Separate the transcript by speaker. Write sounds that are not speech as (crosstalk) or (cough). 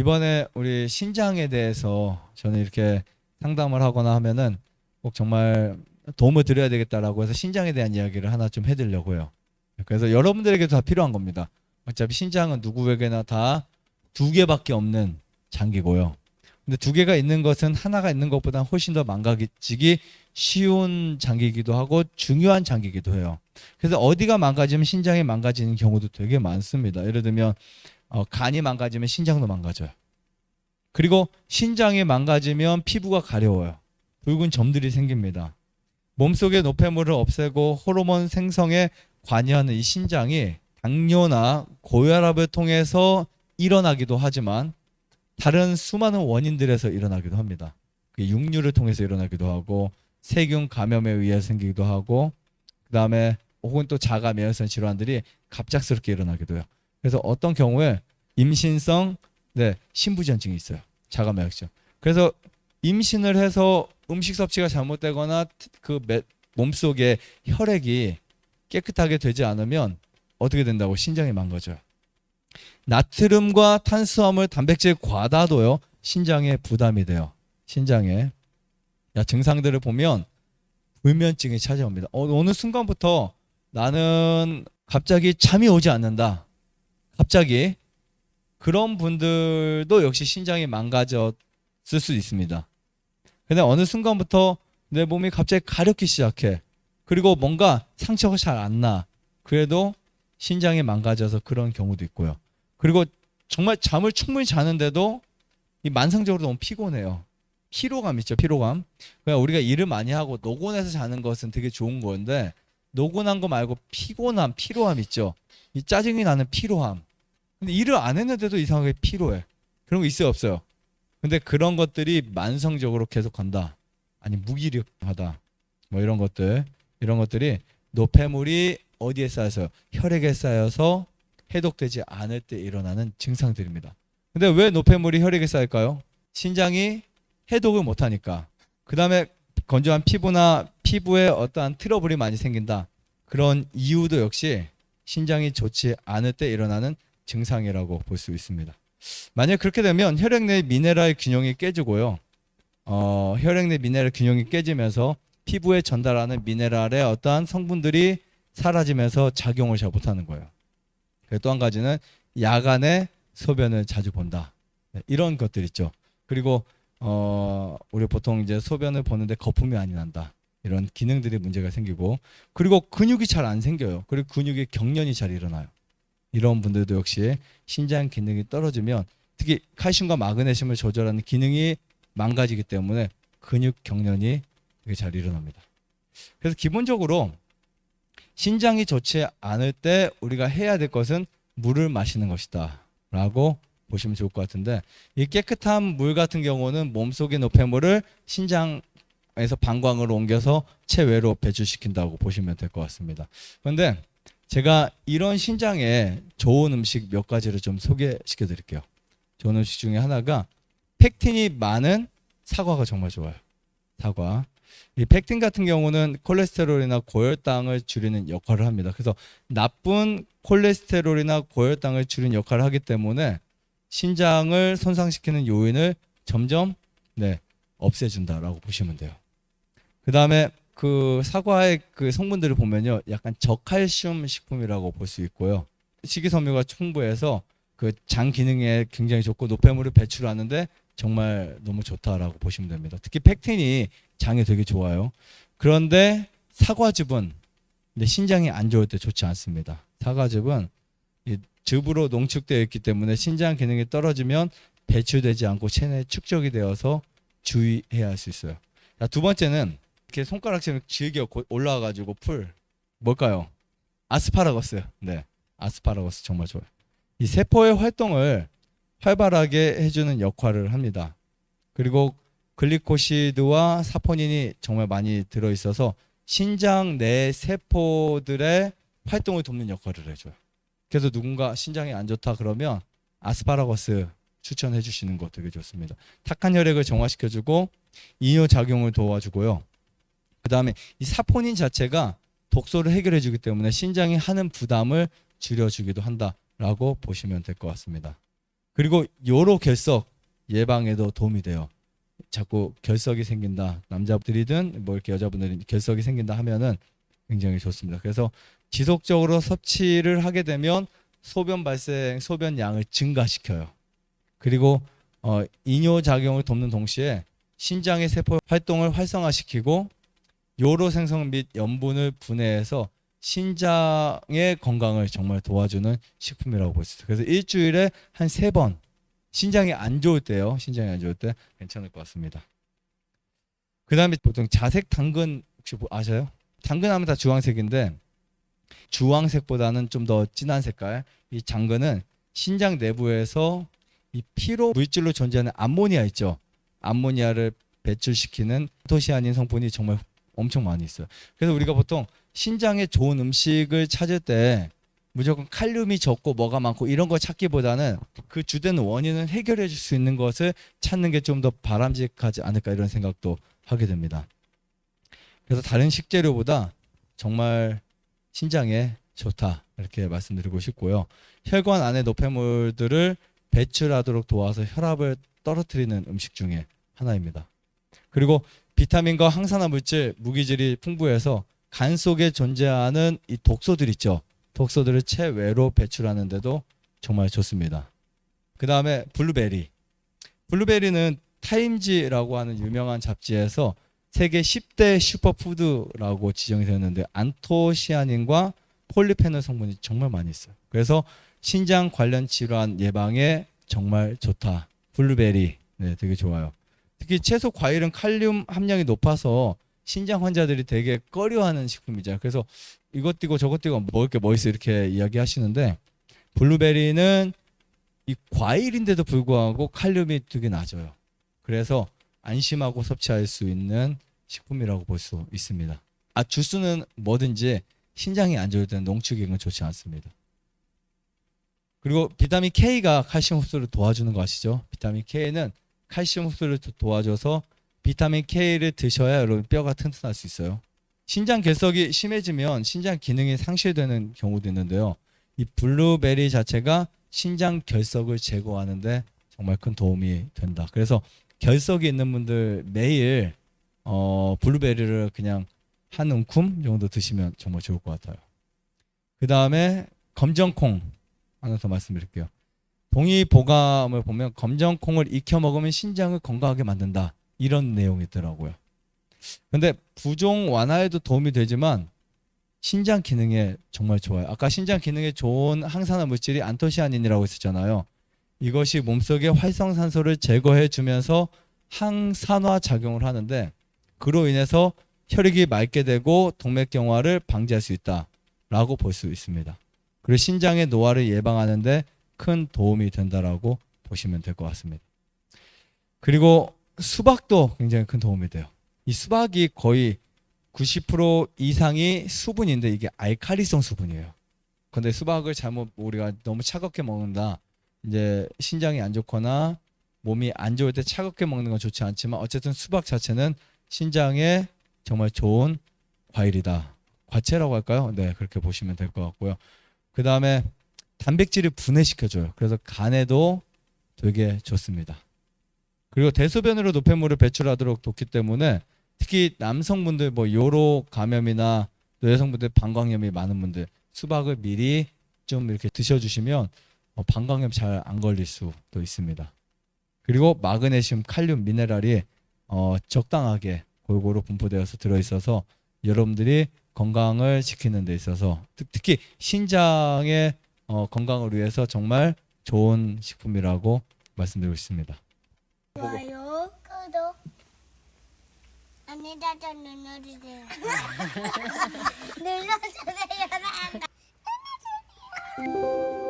Speaker 1: 이번에 우리 신장에 대해서 저는 이렇게 상담을 하거나 하면은 꼭 정말 도움을 드려야 되겠다라고 해서 신장에 대한 이야기를 하나 좀 해드리려고요. 그래서 여러분들에게도 다 필요한 겁니다. 어차피 신장은 누구에게나 다 두 개밖에 없는 장기고요. 근데 두 개가 있는 것은 하나가 있는 것보다 훨씬 더 망가지기 쉬운 장기이기도 하고 중요한 장기이기도 해요. 그래서 어디가 망가지면 신장이 망가지는 경우도 되게 많습니다. 예를 들면 어, 간이 망가지면 신장도 망가져요. 그리고 신장이 망가지면 피부가 가려워요. 붉은 점들이 생깁니다. 몸속의 노폐물을 없애고 호르몬 생성에 관여하는 이 신장이 당뇨나 고혈압을 통해서 일어나기도 하지만 다른 수많은 원인들에서 일어나기도 합니다. 그 육류를 통해서 일어나기도 하고 세균 감염에 의해 생기기도 하고 그다음에 혹은 또 자가 면역성 질환들이 갑작스럽게 일어나기도 해요. 그래서 어떤 경우에 임신성 네, 신부전증이 있어요. 자가 면역성. 그래서 임신을 해서 음식 섭취가 잘못되거나 그 매- 몸속에 혈액이 깨끗하게 되지 않으면 어떻게 된다고 신장이 망가져요. 나트륨과 탄수화물, 단백질 과다도요 신장에 부담이 돼요. 신장에 야, 증상들을 보면 불면증이 찾아옵니다. 어, 어느 순간부터 나는 갑자기 잠이 오지 않는다. 갑자기 그런 분들도 역시 신장이 망가졌을 수 있습니다. 근데 어느 순간부터 내 몸이 갑자기 가렵기 시작해. 그리고 뭔가 상처가 잘 안 나. 그래도 신장이 망가져서 그런 경우도 있고요. 그리고 정말 잠을 충분히 자는데도 이 만성적으로 너무 피곤해요. 피로감 있죠, 피로감. 그냥 우리가 일을 많이 하고 노곤해서 자는 것은 되게 좋은 건데 노곤한 거 말고 피곤함, 피로함 있죠. 이 짜증이 나는 피로함. 근데 일을 안 했는데도 이상하게 피로해. 그런 거 있어요, 없어요? 근데 그런 것들이 만성적으로 계속 간다. 아니 무기력하다. 뭐 이런 것들, 이런 것들이 노폐물이 어디에 쌓여서 혈액에 쌓여서 해독되지 않을 때 일어나는 증상들입니다. 근데 왜 노폐물이 혈액에 쌓일까요? 신장이 해독을 못 하니까. 그 다음에 건조한 피부나 피부에 어떠한 트러블이 많이 생긴다. 그런 이유도 역시 신장이 좋지 않을 때 일어나는 증상이라고 볼 수 있습니다. 만약 그렇게 되면 혈액 내 미네랄 균형이 깨지고요. 어, 혈액 내 미네랄 균형이 깨지면서 피부에 전달하는 미네랄의 어떠한 성분들이 사라지면서 작용을 잘 못하는 거예요. 또 한 가지는 야간에 소변을 자주 본다. 네, 이런 것들 있죠. 그리고 어, 우리 보통 이제 소변을 보는데 거품이 많이 난다. 이런 기능들이 문제가 생기고 그리고 근육이 잘 안 생겨요. 그리고 근육의 경련이 잘 일어나요. 이런 분들도 역시 신장 기능이 떨어지면 특히 칼슘과 마그네슘을 조절하는 기능이 망가지기 때문에 근육 경련이 잘 일어납니다. 그래서 기본적으로 신장이 좋지 않을 때 우리가 해야 될 것은 물을 마시는 것이다 라고 보시면 좋을 것 같은데 이 깨끗한 물 같은 경우는 몸속의 노폐물을 신장에서 방광으로 옮겨서 체외로 배출시킨다고 보시면 될 것 같습니다. 그런데 제가 이런 신장에 좋은 음식 몇 가지를 좀 소개시켜 드릴게요. 좋은 음식 중에 하나가 팩틴이 많은 사과가 정말 좋아요. 사과. 이 팩틴 같은 경우는 콜레스테롤이나 고혈당을 줄이는 역할을 합니다. 그래서 나쁜 콜레스테롤이나 고혈당을 줄이는 역할을 하기 때문에 신장을 손상시키는 요인을 점점 네, 없애준다라고 보시면 돼요. 그 다음에 그 사과의 그 성분들을 보면요, 약간 저칼슘 식품이라고 볼 수 있고요. 식이섬유가 충분해서 그 장 기능에 굉장히 좋고 노폐물을 배출하는데 정말 너무 좋다라고 보시면 됩니다. 특히 팩틴이 장에 되게 좋아요. 그런데 사과즙은 근데 신장이 안 좋을 때 좋지 않습니다. 사과즙은 이 즙으로 농축되어 있기 때문에 신장 기능이 떨어지면 배출되지 않고 체내에 축적이 되어서 주의해야 할 수 있어요. 자, 두 번째는 이렇게 손가락처럼 질겨 고- 올라와가지고 풀 뭘까요? 아스파라거스. 네, 아스파라거스 정말 좋아요. 이 세포의 활동을 활발하게 해주는 역할을 합니다. 그리고 글리코시드와 사포닌이 정말 많이 들어 있어서 신장 내 세포들의 활동을 돕는 역할을 해줘요. 그래서 누군가 신장이 안 좋다 그러면 아스파라거스 추천해 주시는 거 되게 좋습니다. 탁한 혈액을 정화시켜주고 이뇨 작용을 도와주고요. 그 다음에 이 사포닌 자체가 독소를 해결해 주기 때문에 신장이 하는 부담을 줄여주기도 한다라고 보시면 될 것 같습니다. 그리고 요로 결석 예방에도 도움이 돼요. 자꾸 결석이 생긴다. 남자들이든 뭐 이렇게 여자분들이 결석이 생긴다 하면은 굉장히 좋습니다. 그래서 지속적으로 섭취를 하게 되면 소변 발생, 소변 양을 증가시켜요. 그리고 어, 이뇨 작용을 돕는 동시에 신장의 세포 활동을 활성화시키고 요로 생성 및 염분을 분해해서 신장의 건강을 정말 도와주는 식품이라고 볼 수 있어요. 그래서 일주일에 한 세 번 신장이 안 좋을 때요. 신장이 안 좋을 때 괜찮을 것 같습니다. 그 다음에 보통 자색 당근 혹시 뭐 아셔요? 당근 하면 다 주황색인데 주황색보다는 좀 더 진한 색깔. 이 당근은 신장 내부에서 이 피로 물질로 존재하는 암모니아 있죠. 암모니아를 배출시키는 토시아닌 성분이 정말 엄청 많이 있어요. 그래서 우리가 보통 신장에 좋은 음식을 찾을 때 무조건 칼륨이 적고 뭐가 많고 이런 걸 찾기보다는 그 주된 원인을 해결해 줄 수 있는 것을 찾는 게 좀 더 바람직하지 않을까 이런 생각도 하게 됩니다. 그래서 다른 식재료보다 정말 신장에 좋다 이렇게 말씀드리고 싶고요. 혈관 안의 노폐물들을 배출하도록 도와서 혈압을 떨어뜨리는 음식 중에 하나입니다. 그리고 비타민과 항산화 물질, 무기질이 풍부해서 간 속에 존재하는 이 독소들 있죠. 독소들을 체외로 배출하는데도 정말 좋습니다. 그 다음에 블루베리. 블루베리는 타임지라고 하는 유명한 잡지에서 세계 10대 슈퍼푸드라고 지정이 되었는데 안토시아닌과 폴리페놀 성분이 정말 많이 있어요. 그래서 신장 관련 질환 예방에 정말 좋다. 블루베리. 네, 되게 좋아요. 특히 채소 과일은 칼륨 함량이 높아서 신장 환자들이 되게 꺼려하는 식품이잖아요. 그래서 이것 띄고 저것 띄고 먹을 게 뭐 있어 이렇게 이야기하시는데 블루베리는 이 과일인데도 불구하고 칼륨이 되게 낮아요. 그래서 안심하고 섭취할 수 있는 식품이라고 볼 수 있습니다. 아 주스는 뭐든지 신장이 안 좋을 때는 농축액은 좋지 않습니다. 그리고 비타민 K가 칼슘 흡수를 도와주는 거 아시죠? 비타민 K는 칼슘 흡수를 도- 도와줘서 비타민 K를 드셔야 여러분 뼈가 튼튼할 수 있어요. 신장 결석이 심해지면 신장 기능이 상실되는 경우도 있는데요. 이 블루베리 자체가 신장 결석을 제거하는데 정말 큰 도움이 된다. 그래서 결석이 있는 분들 매일 어, 블루베리를 그냥 한 움큼 정도 드시면 정말 좋을 것 같아요. 그 다음에 검정콩 하나 더 말씀드릴게요. 동의보감을 보면 검정콩을 익혀 먹으면 신장을 건강하게 만든다 이런 내용이 있더라고요. 근데 부종 완화에도 도움이 되지만 신장 기능에 정말 좋아요. 아까 신장 기능에 좋은 항산화 물질이 안토시아닌이라고 했었잖아요. 이것이 몸속에 활성산소를 제거해 주면서 항산화 작용을 하는데 그로 인해서 혈액이 맑게 되고 동맥경화를 방지할 수 있다라고 볼 수 있습니다. 그리고 신장의 노화를 예방하는데 큰 도움이 된다라고 보시면 될 것 같습니다. 그리고 수박도 굉장히 큰 도움이 돼요. 이 수박이 거의 90% 이상이 수분인데 이게 알칼리성 수분이에요. 근데 수박을 잘못 우리가 너무 차갑게 먹는다. 이제 신장이 안 좋거나 몸이 안 좋을 때 차갑게 먹는 건 좋지 않지만 어쨌든 수박 자체는 신장에 정말 좋은 과일이다. 과채라고 할까요? 네, 그렇게 보시면 될 것 같고요. 그 다음에 단백질을 분해시켜줘요. 그래서 간에도 되게 좋습니다. 그리고 대소변으로 노폐물을 배출하도록 돕기 때문에 특히 남성분들 뭐 요로 감염이나 또 여성분들 방광염이 많은 분들 수박을 미리 좀 이렇게 드셔주시면 어, 방광염 잘 안 걸릴 수도 있습니다. 그리고 마그네슘, 칼륨, 미네랄이 어, 적당하게 골고루 분포되어서 들어있어서 여러분들이 건강을 지키는 데 있어서 특, 특히 신장의 어, 건강을 위해서 정말 좋은 식품이라고 말씀드리고 싶습니다.
Speaker 2: 좋아요, 구독, 버튼 눌러주세요. (laughs) 눌러주세요. (laughs) 눌러주세요.